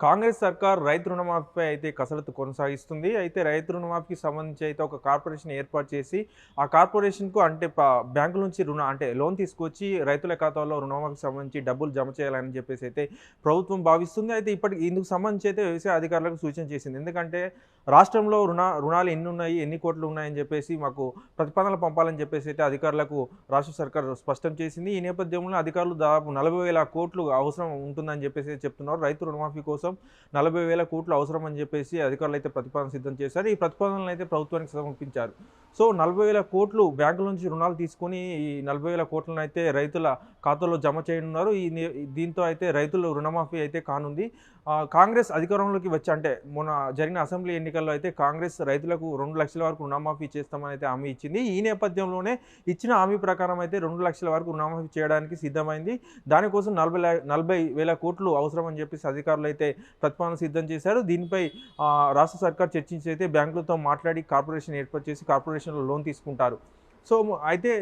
కాంగ్రెస్ సర్కార్ రైతు రుణమాఫీపై అయితే కసరత్తు కొనసాగిస్తుంది. అయితే రైతు రుణమాఫీకి సంబంధించి అయితే ఒక కార్పొరేషన్ ఏర్పాటు చేసి ఆ కార్పొరేషన్కు అంటే ప- బ్యాంకుల నుంచి రుణ అంటే లోన్ తీసుకొచ్చి రైతుల ఖాతాలో రుణమాఫీకి సంబంధించి డబ్బులు జమ చేయాలని చెప్పేసి అయితే ప్రభుత్వం భావిస్తుంది. అయితే ఇప్పటికి ఇందుకు సంబంధించి అయితే వ్యవసాయ అధికారులకు సూచన చేసింది. ఎందుకంటే రాష్ట్రంలో రుణ రుణాలు ఎన్ని ఉన్నాయి ఎన్ని కోట్లు ఉన్నాయని చెప్పేసి మాకు ప్రతిపాదనలు పంపాలని చెప్పేసి అయితే అధికారులకు రాష్ట్ర సర్కార్ స్పష్టం చేసింది. ఈ నేపథ్యంలో అధికారులు దాదాపు నలభై వేల కోట్లు అవసరం ఉంటుందని చెప్పేసి చెప్తున్నారు. రైతు రుణమాఫీ కోసం నలభై వేల కోట్లు అవసరం అని చెప్పేసి అధికారులు అయితే ప్రతిపాదన సిద్ధం చేశారు. ఈ ప్రతిపాదనలు అయితే ప్రభుత్వానికి సమర్పించారు. సో నలభై వేల కోట్లు బ్యాంకుల నుంచి రుణాలు తీసుకొని ఈ నలభై వేల కోట్లను అయితే రైతుల ఖాతాలో జమ చేయనున్నారు. ఈ దీంతో అయితే రైతులు రుణమాఫీ అయితే కానుంది. కాంగ్రెస్ అధికారంలోకి వచ్చి అంటే మొన్న జరిగిన అసెంబ్లీ ఎన్నికల్లో అయితే కాంగ్రెస్ రైతులకు రెండు లక్షల వరకు రుణమాఫీ చేస్తామని అయితే హామీ ఇచ్చింది. ఈ నేపథ్యంలోనే ఇచ్చిన హామీ ప్రకారం అయితే రెండు లక్షల వరకు రుణమాఫీ చేయడానికి సిద్ధమైంది. దానికోసం నలభై నలభై వేల కోట్లు అవసరం అని చెప్పేసి అధికారులు అయితే ప్రతిపాదన సిద్ధం చేశారు. దీనిపై రాష్ట్ర సర్కార్ చర్చించి అయితే బ్యాంకులతో మాట్లాడి కార్పొరేషన్ ఏర్పాటు చేసి కార్పొరేషన్ కార్పొరేషన్లో లోన్ తీసుకుంటారు. సో అయితే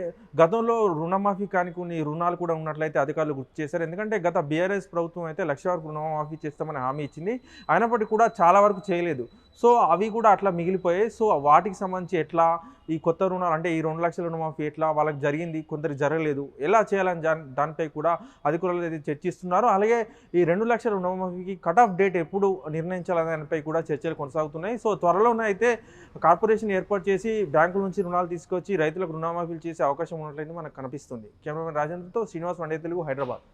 గతంలో రుణమాఫీ కాని కొన్ని రుణాలు కూడా ఉన్నట్లయితే అధికారులు గుర్తు చేశారు. ఎందుకంటే గత బీఆర్ఎస్ ప్రభుత్వం అయితే లక్ష వరకు రుణమాఫీ చేస్తామని హామీ ఇచ్చింది. అయినప్పటికీ కూడా చాలా వరకు చేయలేదు. సో అవి కూడా అట్లా మిగిలిపోయాయి. సో వాటికి సంబంధించి ఎట్లా ఈ కొత్త రుణాలు అంటే ఈ రెండు లక్షల రుణమాఫీ ఎట్లా వాళ్ళకి జరిగింది కొందరికి జరగలేదు ఎలా చేయాలని దానిపై కూడా అధికారులు అయితే చర్చిస్తున్నారు. అలాగే ఈ రెండు లక్షల రుణమాఫీకి కట్ ఆఫ్ డేట్ ఎప్పుడు నిర్ణయించాలనే దానిపై కూడా చర్చలు కొనసాగుతున్నాయి. సో త్వరలోనే అయితే కార్పొరేషన్ ఏర్పాటు చేసి బ్యాంకుల నుంచి రుణాలు తీసుకొచ్చి రైతులకు రుణమాఫీలు చేసే అవకాశం ఉన్నట్లయితే మనకు కనిపిస్తుంది. కెమెరామెన్ రాజేంద్రతో శ్రీనివాస్ వండే తెలుగు హైదరాబాద్.